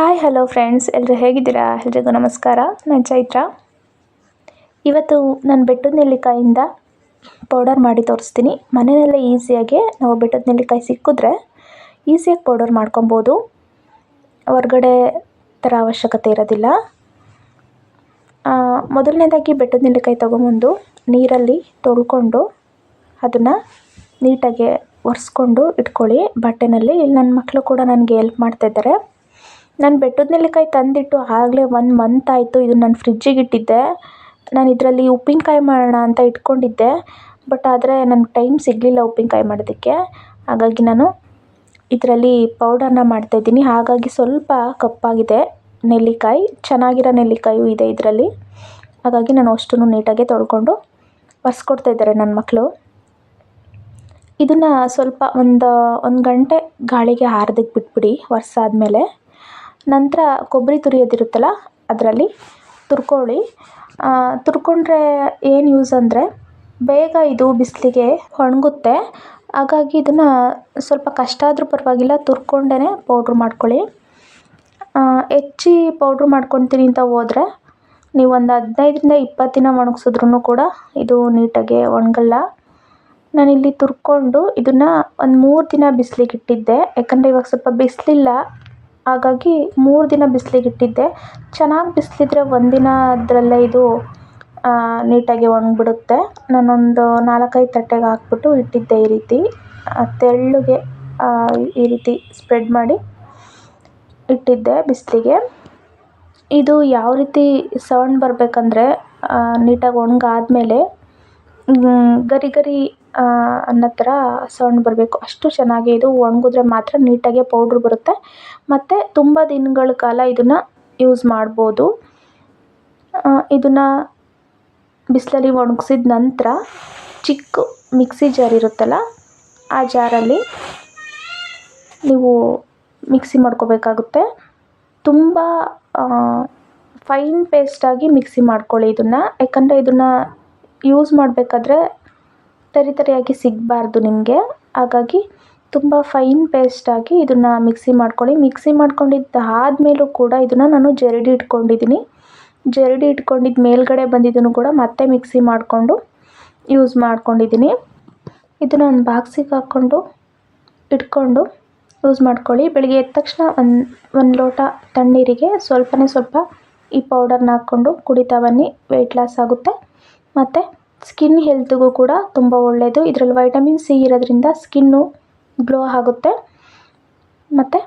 Hi hello friends ಎಲ್ಲರೂ ಹೇಗಿದ್ದೀರಾ? ಎಲ್ರಿಗೂ ನಮಸ್ಕಾರ. ನಾನು ಚೈತ್ರ. ಇವತ್ತು ನಾನು ಬೆಟ್ಟದ ನೆಲ್ಲಿಕಾಯಿಂದ ಪೌಡರ್ ಮಾಡಿ ತೋರಿಸ್ತೀನಿ. ಮನೆಯಲ್ಲೇ ಈಸಿಯಾಗಿ ನಾವು ಬೆಟ್ಟದ ನೆಲ್ಲಿಕಾಯಿ ಸಿಕ್ಕಿದ್ರೆ ಈಸಿಯಾಗಿ ಪೌಡರ್ ಮಾಡ್ಕೊಬೋದು. ಹೊರ್ಗಡೆ ಥರ ಅವಶ್ಯಕತೆ ಇರೋದಿಲ್ಲ. ಮೊದಲನೇದಾಗಿ ಬೆಟ್ಟದ ನೆಲ್ಲಿಕಾಯಿ ತೊಗೊಂಬಂದು ನೀರಲ್ಲಿ ತೊಳ್ಕೊಂಡು ಅದನ್ನು ನೀಟಾಗಿ ಒರೆಸ್ಕೊಂಡು ಇಟ್ಕೊಳ್ಳಿ ಬಟ್ಟೆನಲ್ಲಿ. ಇಲ್ಲಿ ನನ್ನ ಮಕ್ಕಳು ಕೂಡ ನನಗೆ ಎಲ್ಪ್ ಮಾಡ್ತಾಯಿದ್ದಾರೆ ನಾನು ಬೆಟ್ಟದ ನೆಲ್ಲಿಕಾಯಿ ತಂದಿಟ್ಟು ಆಗಲೇ ಒಂದು ಮಂತ್ ಆಯಿತು ಇದು ನಾನು ಫ್ರಿಜ್ಜಿಗೆ ಇಟ್ಟಿದ್ದೆ. ನಾನು ಇದರಲ್ಲಿ ಉಪ್ಪಿನಕಾಯಿ ಮಾಡೋಣ ಅಂತ ಇಟ್ಕೊಂಡಿದ್ದೆ. ಬಟ್ ಆದರೆ ನನಗೆ ಟೈಮ್ ಸಿಗಲಿಲ್ಲ ಉಪ್ಪಿನಕಾಯಿ ಮಾಡೋದಕ್ಕೆ. ಹಾಗಾಗಿ ನಾನು ಇದರಲ್ಲಿ ಪೌಡರ್ನ ಮಾಡ್ತಾಯಿದ್ದೀನಿ ಹಾಗಾಗಿ ಸ್ವಲ್ಪ ಕಪ್ಪಾಗಿದೆ ನೆಲ್ಲಿಕಾಯಿ. ಚೆನ್ನಾಗಿರೋ ನೆಲ್ಲಿಕಾಯೂ ಇದೆ ಇದರಲ್ಲಿ. ಹಾಗಾಗಿ ನಾನು ಅಷ್ಟನ್ನು ನೀಟಾಗೆ ತೊಳ್ಕೊಂಡು ಒರೆಸ್ಕೊಡ್ತಾ ಇದ್ದಾರೆ ನನ್ನ ಮಕ್ಕಳು ಇದನ್ನು ಸ್ವಲ್ಪ ಒಂದು ಒಂದು ಗಂಟೆ ಗಾಳಿಗೆ ಹಾರ್ದಕ್ಕೆ ಬಿಟ್ಬಿಡಿ, ಒರೆಸಾದ್ಮೇಲೆ. ನಂತರ ಕೊಬ್ಬರಿ ತುರಿಯೋದಿರುತ್ತಲ್ಲ, ಅದರಲ್ಲಿ ತುರ್ಕೊಳ್ಳಿ. ತುರ್ಕೊಂಡ್ರೆ ಏನು ಯೂಸ್ ಅಂದರೆ ಬೇಗ ಇದು ಬಿಸಿಲಿಗೆ ಒಣಗುತ್ತೆ. ಹಾಗಾಗಿ ಇದನ್ನು ಸ್ವಲ್ಪ ಕಷ್ಟ ಆದರೂ ಪರವಾಗಿಲ್ಲ ತುರ್ಕೊಂಡೇ ಪೌಡ್ರ್ ಮಾಡ್ಕೊಳ್ಳಿ. ಹೆಚ್ಚಿ ಪೌಡ್ರ್ ಮಾಡ್ಕೊತೀನಿ ಅಂತ ಹೋದ್ರೆ ನೀವು ಒಂದು ಹದಿನೈದರಿಂದ ಇಪ್ಪತ್ತು ದಿನ ಒಣಗಿಸಿದ್ರು ಕೂಡ ಇದು ನೀಟಾಗಿ ಒಣಗಲ್ಲ. ನಾನಿಲ್ಲಿ ತುರ್ಕೊಂಡು ಇದನ್ನು ಒಂದು ಮೂರು ದಿನ ಬಿಸಿಲಿಗೆ ಇಟ್ಟಿದ್ದೆ. ಯಾಕಂದರೆ ಇವಾಗ ಸ್ವಲ್ಪ ಬಿಸಿಲಿಲ್ಲ. ಹಾಗಾಗಿ ಮೂರು ದಿನ ಬಿಸ್ಲಿಗೆ ಇಟ್ಟಿದ್ದೆ. ಚೆನ್ನಾಗಿ ಬಿಸಿಲಿದ್ರೆ ಒಂದಿನದರಲ್ಲೇ ಇದು ನೀಟಾಗಿ ಒಣಗಿಬಿಡುತ್ತೆ. ನಾನೊಂದು ನಾಲ್ಕೈದು ತಟ್ಟೆಗೆ ಹಾಕ್ಬಿಟ್ಟು ಇಟ್ಟಿದ್ದೆ ಈ ರೀತಿ. ತೆಳ್ಳಗೆ ಈ ರೀತಿ ಸ್ಪ್ರೆಡ್ ಮಾಡಿ ಇಟ್ಟಿದ್ದೆ ಬಿಸಿಲಿಗೆ. ಇದು ಯಾವ ರೀತಿ ಸೌಂಡ್ ಬರಬೇಕಂದ್ರೆ ನೀಟಾಗಿ ಒಣಗಾದ್ಮೇಲೆ ಗರಿ ಗರಿ ಅನ್ನೋ ಥರ ಸೌಂಡ್ ಬರಬೇಕು. ಅಷ್ಟು ಚೆನ್ನಾಗಿ ಇದು ಒಣಗಿದ್ರೆ ಮಾತ್ರ ನೀಟಾಗೆ ಪೌಡ್ರ್ ಬರುತ್ತೆ. ಮತ್ತು ತುಂಬ ದಿನಗಳ ಕಾಲ ಇದನ್ನು ಯೂಸ್ ಮಾಡ್ಬೋದು. ಇದನ್ನು ಬಿಸಿಲಲ್ಲಿ ಒಣಗಿಸಿದ ನಂತರ ಚಿಕ್ಕ ಮಿಕ್ಸಿ ಜಾರ್ ಇರುತ್ತಲ್ಲ, ಆ ಜಾರಲ್ಲಿ ನೀವು ಮಿಕ್ಸಿ ಮಾಡ್ಕೋಬೇಕಾಗುತ್ತೆ. ತುಂಬ ಫೈನ್ ಪೇಸ್ಟಾಗಿ ಮಿಕ್ಸಿ ಮಾಡ್ಕೊಳ್ಳಿ ಇದನ್ನು. ಯಾಕಂದರೆ ಇದನ್ನು ಯೂಸ್ ಮಾಡಬೇಕಾದ್ರೆ ತರಿ ತರಿಯಾಗಿ ಸಿಗಬಾರ್ದು ನಿಮಗೆ. ಹಾಗಾಗಿ ತುಂಬ ಫೈನ್ ಪೇಸ್ಟಾಗಿ ಇದನ್ನು ಮಿಕ್ಸಿ ಮಾಡ್ಕೊಳ್ಳಿ. ಮಿಕ್ಸಿ ಮಾಡ್ಕೊಂಡಿದ್ದು ಆದಮೇಲೂ ಕೂಡ ಇದನ್ನು ನಾನು ಜರಡಿ ಇಟ್ಕೊಂಡಿದ್ದೀನಿ. ಜರಡಿ ಇಟ್ಕೊಂಡಿದ್ದು ಮೇಲ್ಗಡೆ ಬಂದಿದ್ದನ್ನು ಕೂಡ ಮತ್ತೆ ಮಿಕ್ಸಿ ಮಾಡಿಕೊಂಡು ಯೂಸ್ ಮಾಡ್ಕೊಂಡಿದ್ದೀನಿ. ಇದನ್ನು ಒಂದು ಬಾಕ್ಸಿಗೆ ಹಾಕ್ಕೊಂಡು ಇಟ್ಕೊಂಡು ಯೂಸ್ ಮಾಡ್ಕೊಳ್ಳಿ. ಬೆಳಿಗ್ಗೆ ಎದ್ದ ತಕ್ಷಣ ಒಂದು ಒಂದು ಲೋಟ ತಣ್ಣೀರಿಗೆ ಸ್ವಲ್ಪನೇ ಸ್ವಲ್ಪ ಈ ಪೌಡರ್ನ ಹಾಕ್ಕೊಂಡು ಕುಡಿತಾ ಬನ್ನಿ. ವೆಯ್ಟ್ ಲಾಸ್ ಆಗುತ್ತೆ. ಮತ್ತು ಸ್ಕಿನ್ ಹೆಲ್ತ್ಗೂ ಕೂಡ ತುಂಬ ಒಳ್ಳೆಯದು ಇದರಲ್ಲಿ ವೈಟಮಿನ್ ಸಿ ಇರೋದ್ರಿಂದ ಸ್ಕಿನ್ನು ಗ್ಲೋ ಆಗುತ್ತೆ. ಮತ್ತು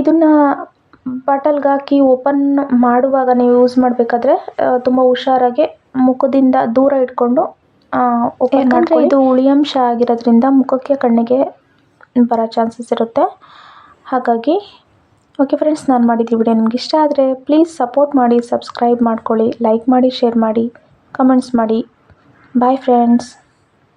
ಇದನ್ನು ಬಾಟಲ್ಗೆ ಹಾಕಿ ಓಪನ್ ಮಾಡುವಾಗ ನೀವು ಯೂಸ್ ಮಾಡಬೇಕಾದ್ರೆ ತುಂಬ ಹುಷಾರಾಗಿ ಮುಖದಿಂದ ದೂರ ಇಟ್ಕೊಂಡು ಓಪನ್ ಮಾಡ್ಕೊಳ್ಳಿ. ಇದು ಉಳಿಯಂಶ ಆಗಿರೋದ್ರಿಂದ ಮುಖಕ್ಕೆ ಕಣ್ಣಿಗೆ ಬರೋ ಚಾನ್ಸಸ್ ಇರುತ್ತೆ. ಹಾಗಾಗಿ ಓಕೆ ಫ್ರೆಂಡ್ಸ್ ನಾನು ಮಾಡಿದ ವಿಡಿಯೋ ನಿಮ್ಗೆ ಇಷ್ಟ ಆದರೆ ಪ್ಲೀಸ್ ಸಪೋರ್ಟ್ ಮಾಡಿ ಸಬ್ಸ್ಕ್ರೈಬ್ ಮಾಡ್ಕೊಳ್ಳಿ ಲೈಕ್ ಮಾಡಿ ಶೇರ್ ಮಾಡಿ ಕಮೆಂಟ್ಸ್ ಮಾಡಿ. Bye friends